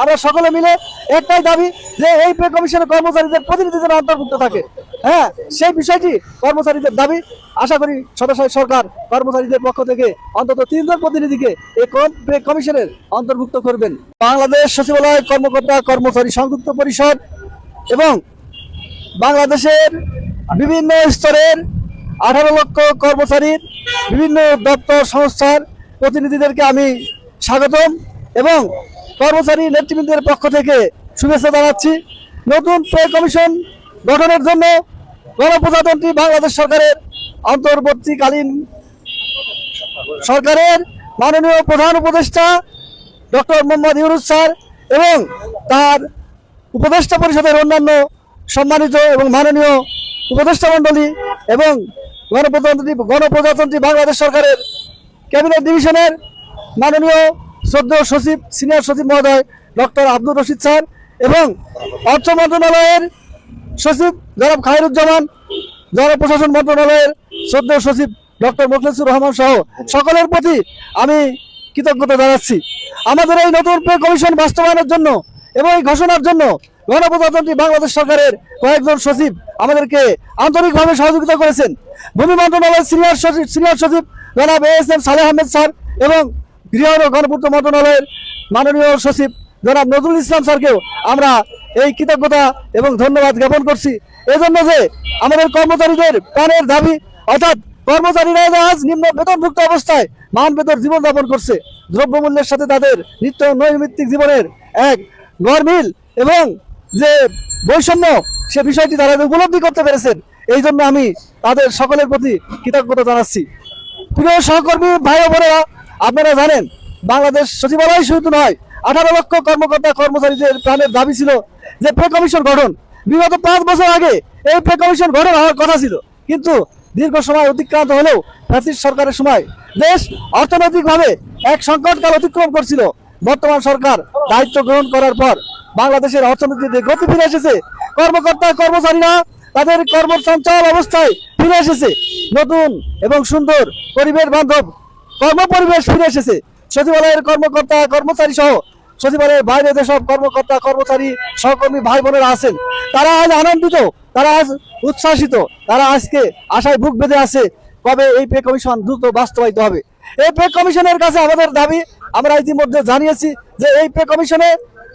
আমরা সকলে মিলে একটাই দাবি যে এই পে কমিশনের কর্মচারীদের প্রতিনিধিদের অন্তর্ভুক্ত থাকে। হ্যাঁ সেই বিষয়টি কর্মচারীদের দাবি। আশা করি সদস্য সরকার কর্মচারীদের পক্ষ থেকে অন্তত তিনজন প্রতিনিধিকে এই পে কমিশনের অন্তর্ভুক্ত করবেন। বাংলাদেশ সচিবালয় কর্মকর্তা কর্মচারী সংযুক্ত পরিষদ এবং বাংলাদেশের বিভিন্ন স্তরের আঠারো লক্ষ কর্মচারীর বিভিন্ন দপ্তর, সংস্থার প্রতিনিধিদেরকে আমি স্বাগতম এবং কর্মচারী নেতৃবৃন্দের পক্ষ থেকে শুভেচ্ছা জানাচ্ছি। নতুন পে কমিশন গঠনের জন্য গণপ্রজাতন্ত্রী বাংলাদেশ সরকারের অন্তর্বর্তীকালীন সরকারের মাননীয় প্রধান উপদেষ্টা ডক্টর মোহাম্মদ ইউনুস স্যার এবং তার উপদেষ্টা পরিষদের অন্যান্য সম্মানিত এবং মাননীয় উপদেষ্টা মণ্ডলী এবং গণপ্রজাতন্ত্রী গণপ্রজাতন্ত্রী বাংলাদেশ সরকারের ক্যাবিনেট ডিভিশনের মাননীয় সদ্য সচিব, সিনিয়র সচিব মহোদয় ডক্টর আব্দুর রশিদ স্যার এবং অর্থ মন্ত্রণালয়ের সচিব জনাব খায়রুজ্জামান জনপ্রশাসন মন্ত্রণালয়ের সদ্য সচিব ডক্টর মোখলেসুর রহমান সহ সকলের প্রতি আমি কৃতজ্ঞতা জানাচ্ছি। আমাদের এই নতুন পে কমিশন বাস্তবায়নের জন্য এবং এই ঘোষণার জন্য গণপ্রজাতন্ত্রী বাংলাদেশ সরকারের কয়েকজন সচিব আমাদেরকে আন্তরিকভাবে সহযোগিতা করেছেন। ভূমি মন্ত্রণালয়ের সিনিয়র সচিব সিনিয়র সচিব জনাব A S M Saleh Ahmed sir এবং গৃহ গণপূর্ত মন্ত্রণালয়ের মাননীয় সচিব জনাব নজরুল ইসলাম স্যারকেও আমরা এই কৃতজ্ঞতা এবং ধন্যবাদ জ্ঞাপন করছি। এজন্য যে আমাদের কর্মচারীদের প্রাণের দাবি, অর্থাৎ কর্মচারীরা আজ নিম্ন বেতনভুক্ত অবস্থায় মান বেতন জীবনযাপন করছে। দ্রব্যমূল্যের সাথে তাদের নিত্য নৈমিত্তিক জীবনের এক গরমিল এবং যে বৈষম্য, সে বিষয়টি তারা উপলব্ধি করতে পেরেছেন। এই জন্য আমি তাদের সকলের প্রতি কৃতজ্ঞতা জানাচ্ছি। প্রিয় সহকর্মী, ভাই বোনেরা আপনারা জানেন, বাংলাদেশ সচিবালয় শুধু নয়, আঠারো লক্ষ কর্মকর্তা কর্মচারীদের প্রাণের দাবি ছিল যে পে কমিশন গঠন। বিগত পাঁচ বছর আগে এই পে কমিশন গঠন হওয়ার কথা ছিল। কিন্তু দীর্ঘ সময় অতিক্রান্ত হলেও ফ্যাসিস্ট সরকারের সময় দেশ অর্থনৈতিকভাবে এক সংকটকাল অতিক্রম করছিল। বর্তমান সরকার দায়িত্ব গ্রহণ করার পর বাংলাদেশের অর্থনীতিতে গতি ফিরে এসেছে। কর্মকর্তা, কর্মচারীরা তাদের কর্মসঞ্চাল অবস্থায় ফিরে এসেছে। নতুন এবং সুন্দর পরিবেশ বান্ধব কর্ম পরিবেশ ফিরে এসেছে। সচিবালয়ের কর্মকর্তা, কর্মচারী সহ সচিবালয়ের বাইরে যেসব কর্মকর্তা, কর্মচারী, সহকর্মী ভাই বোনেরা আছেন, তারা আজ আনন্দিত, তারা আজ উচ্ছ্বাসিত, তারা আজকে আশায় বুক বেঁধে আছে কবে এই পে কমিশন দ্রুত বাস্তবায়িত হবে। এই পে কমিশনের কাছে আমাদের দাবি, আমরা ইতিমধ্যে জানিয়েছি যে এই পে কমিশনে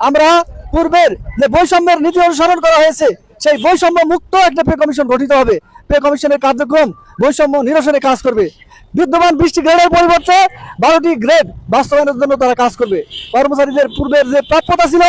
আমরা পূর্বের যে বৈষম্যের নীতি অনুসরণ করা হয়েছে, সেই বৈষম্য মুক্ত একটা পে কমিশন গঠিত হবে। পে কমিশনের কার্যক্রম বৈষম্য নিরসনে কাজ করবে। বিদ্যমান বিশটি গ্রেডের পরিবর্তে বারোটি গ্রেড বাস্তবায়নের জন্য তারা কাজ করবে। কর্মচারীদের পূর্বের যে প্রাপ্যতা ছিল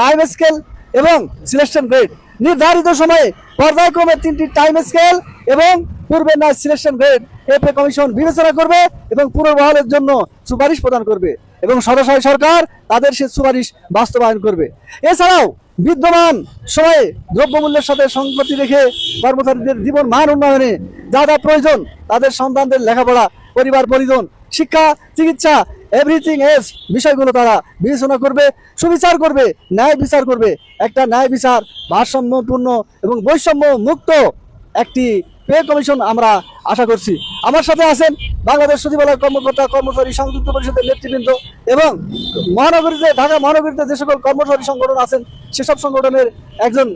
টাইম স্কেল এবং সিলেকশন গ্রেড নির্ধারিত সময়ে পর্যায়ক্রমে তিনটি টাইম স্কেল এবং পূর্বের না সিলেকশন গ্রেড এপে কমিশন বিবেচনা করবে এবং পুনর্বহালের জন্য সুপারিশ প্রদান করবে এবং সদস্য সরকার তাদের সে সুপারিশ বাস্তবায়ন করবে। এছাড়াও বিদ্যমান সময়ে দ্রব্যমূল্যের সাথে সংগতি রেখে কর্মচারীদের জীবন মান উন্নয়নে যা যা প্রয়োজন, তাদের সন্তানদের লেখাপড়া, পরিবার, পরিজন, শিক্ষা, চিকিৎসা এভরিথিং এস বিষয়গুলো তারা বিবেচনা করবে, সুবিচার করবে, ন্যায় বিচার করবে। একটা ন্যায় বিচার ভারসাম্যপূর্ণ এবং বৈষম্য মুক্ত একটি পে কমিশন আমরা আশা করছি। আমার সাথে আছেন বাংলাদেশ সচিবালয় কর্মকর্তা, কর্মচারী সংযুক্ত পরিষদের নেতৃবৃন্দ এবং মহানগরীতে ঢাকা মহানগরীতে যে সকল কর্মচারী সংগঠন আছেন, সেসব সংগঠনের একজন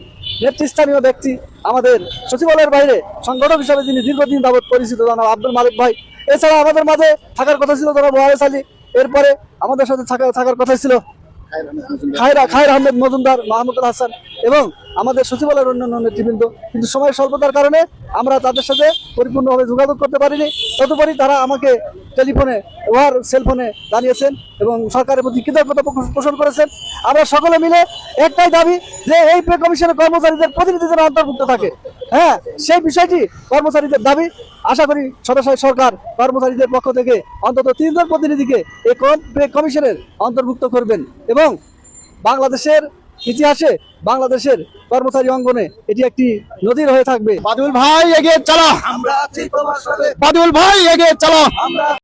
নেতৃস্থানীয় ব্যক্তি আমাদের সচিবালয়ের বাইরে সংগঠক হিসাবে যিনি দীর্ঘদিন যাবৎ পরিচিত, জনাব আব্দুল মালিক ভাই। এছাড়া আমাদের মাঝে থাকার কথা ছিল জনাব ওয়ারেস আলী। এরপরে আমাদের সাথে থাকা থাকার কথা ছিল খায়রা খায়রা আহমেদ মজুমদার, মাহমুদুল হাসান এবং আমাদের সচিবালয়ের অন্যান্য নেতৃবৃন্দ কিন্তু সময় স্বল্পতার কারণে আমরা তাদের সাথে পরিপূর্ণভাবে যোগাযোগ করতে পারিনি। তদুপরি তারা আমাকে টেলিফোনে ওয়ার সেলফোনে জানিয়েছেন এবং সরকারের প্রতি কৃতজ্ঞতা পোষণ করেছেন। আমরা সকলে মিলে একটাই দাবি যে এই পে কমিশনের কর্মচারীদের প্রতিনিধিদের অন্তর্ভুক্ত থাকে। হ্যাঁ সেই বিষয়টি কর্মচারীদের দাবি। আশা করি সদস্য সরকার কর্মচারীদের পক্ষ থেকে অন্তত তিনজন প্রতিনিধিকে এই পে কমিশনের অন্তর্ভুক্ত করবেন এবং বাংলাদেশের ইতিহাসে বাংলাদেশের কর্মচারী অঙ্গনে এটি একটি নদীর হয়ে থাকবে। বাদুল ভাই এগিয়ে চলো। বাদুল ভাই এগিয়ে চলো। আমরা